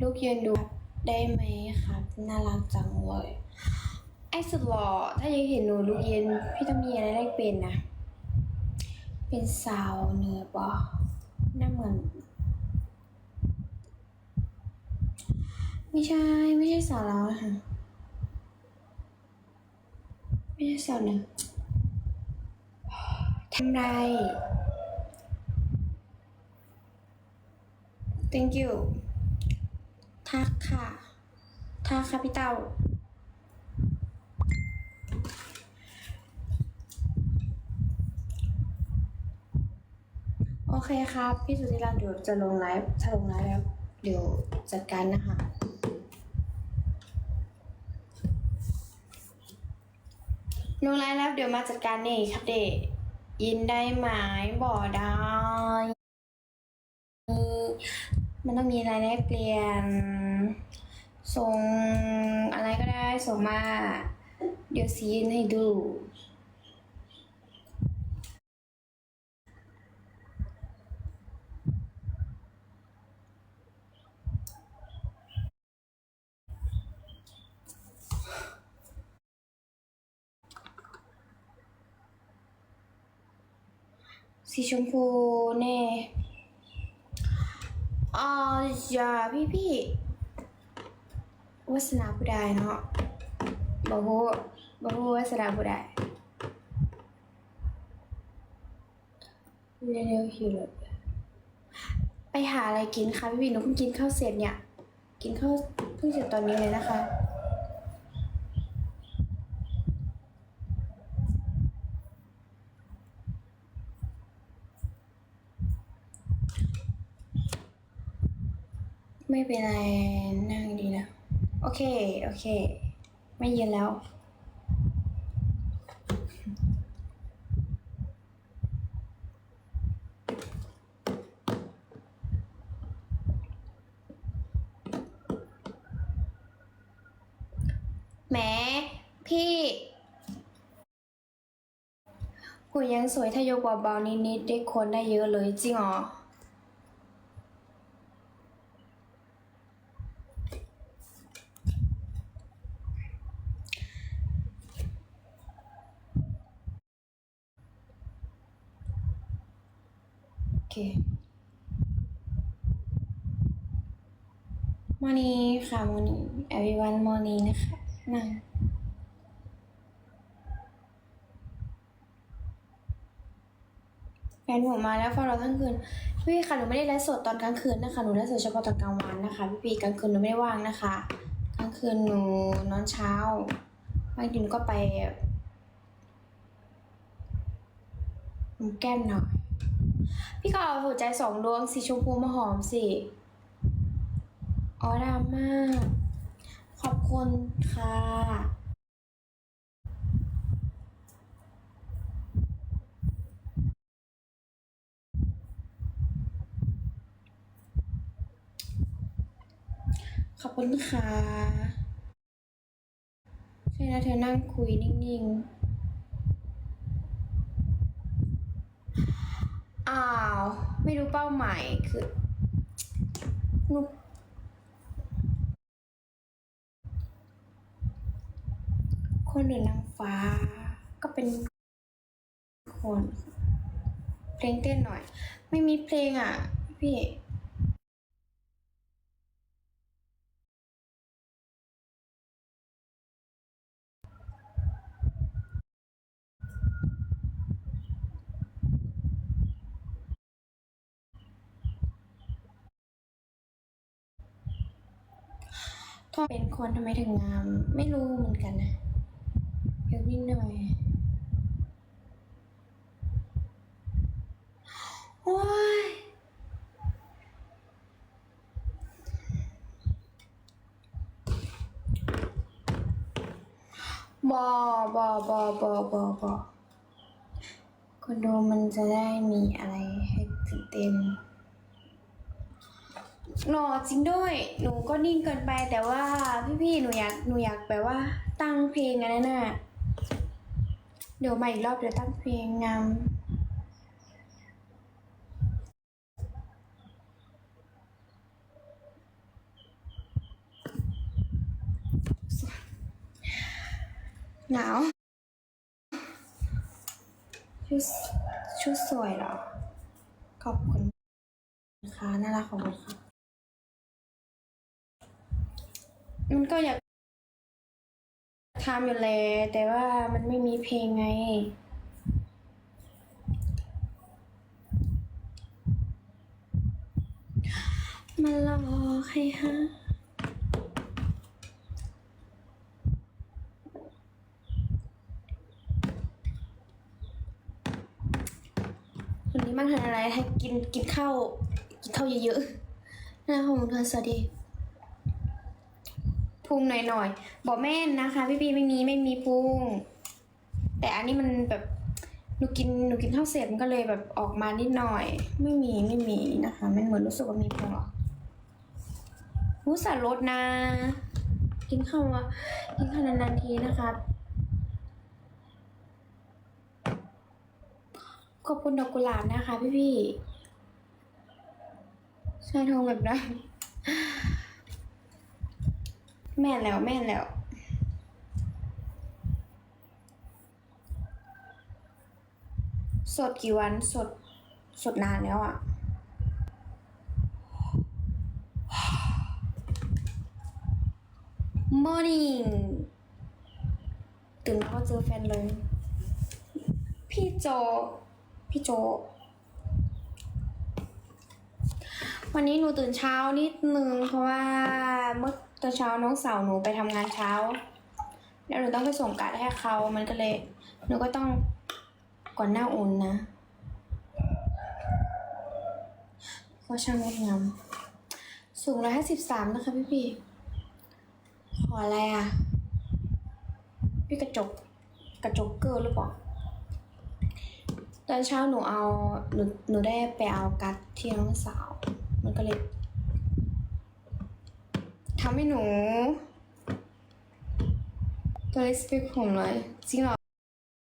ลูกยืนดูได้ไหมครับ น่ารักจังเลยไอ้สุดหล่อถ้ายังเห็นหนูลูกยืนพี่ต้องมีอะไรแรกเป็นนะ เป็นสาวเนือปะหน้าเหมือน ไม่ใช่ไม่ใช่สาวแล้วนะคะไม่ใช่สาวเนือทำไร thank you ทักค่ะทักค่ะพี่เต้าโอเคครับ พี่สุธิรันเดี๋ยวจะลงไลฟ์ถ้าลงไลฟ์แล้วเดี๋ยวจัดการนะคะลงไลฟ์แล้วเดี๋ยวมาจัดการนี่ครับเด็กยินได้ไหมบ่ได้ มันต้องมีรายได้เปลี่ยน ส่งอะไรก็ได้ ส่งมา เดี๋ยวซีนให้ดู สีชมพูเน่ อ๋อย่าพี่พี่วาสนาผู้ใดเนาะบอกว่าบอกว่าวาสนาผู้ใดเร็วๆหิวเลยไปหาอะไรกินคะพี่พี่หนูเพิ่งกินข้าวเสร็จเนี่ย กินข้าวเพิ่งเสร็จตอนนี้เลยนะคะ ไม่เป็นไรนั่งดีนะโอเค โอเค ไม่เย็นแล้ว แหม พี่กูยังสวยถ้ายกเบาๆนิดๆได้คนได้เยอะเลยจริงเหรอ morning ค่ะ morning everyone morning นะคะนั่งแฟนผมมาแล้วเฝ้ารอทั้งคืนพี่ค่ะหนูไม่ได้ไลฟ์สดตอนกลางคืนนะคะหนูไลฟ์สดเฉพาะตอนกลางวันนะคะ พี่ปีกลางคืนหนูไม่ได้ว่างนะคะ กลางคืนหนูนอนเช้าบางทีหนูก็ไปแก้มหน่อย พี่ก็เอาหัวใจสองดวงสีชมพูมาหอมสิออดามากขอบคุณค่ะ ขอบคุณค่ะใช่แล้วเธอนั่งคุยนิ่งๆ อ้าว ไม่รู้เป้าหมายคือนุกคนหรือนางฟ้า ก็เป็นคน เพลงเต้นหน่อย ไม่มีเพลงอะ พี่ ถ้าเป็นคนทำไมถึงงาม ไม่รู้เหมือนกันนะยอะนิดหน่อยโอ้ยบอบอบอบอบอบอคนดูมันจะได้มีอะไรให้ตื่นเต้น หนอจริงด้วย หนูก็นิ่งเกินไปแต่ว่าพี่ๆ หนูอยากหนูอยากแบบว่าตั้งเพลงนะนน่ะ เดี๋ยวมาอีกรอบเดี๋ยวตั้งเพลงนำหนาวชุดชุดสวยเหรอ ขอบคุณนะคะน่ารักของคุณค่ะ มันก็อยากทำอยู่แล้วแต่ว่ามันไม่มีเพลงไง มารอให้ฮะวันนี้มันทำอะไรให้กินกินข้าวกินข้าวเยอะๆนะของเธอสวัสดี พุงหน่อยๆบอกแม่นนะคะ พี่ปีไม่มีไม่มีพุงแต่อันนี้มันแบบหนูกินหนูกินข้าวเสร็จมันก็เลยแบบออกมานิดหน่อย ไม่มีไม่มีนะคะมันเหมือนรู้สึกว่ามีพุงหรอกหูสารลดนะ กินข้าวมากินข้าวนานๆทีนะคะขอบคุณดอกกุหลาบนะคะพี่พี่ๆใช่ทองแบบนั้น แม่แล้วแม่แล้วสดกี่วันสดสดนานแล้วอะ่ะ morning ตื่นมาก็เจอแฟนเลย พี่โจ พี่โจ วันนี้หนูตื่นเช้านิดนึงเพราะว่าเมื่อ ตอนเช้าน้องสาวหนูไปทำงานเช้า แล้วหนูต้องไปส่งการ์ดให้เขา มันก็เลย หนูก็ต้องก่อนหน้าอุ่นนะก็ช่างงดงามสูงร้อยห้าสิบสามนะคะพี่พี่ขออะไรอะ พี่กระจก กระจกเกอร์หรือเปล่าตอนเช้าหนูเอาหนูหนูได้ไปเอากัดที่น้องสาว มันก็เลย ทำให้หนูตัวเล็ก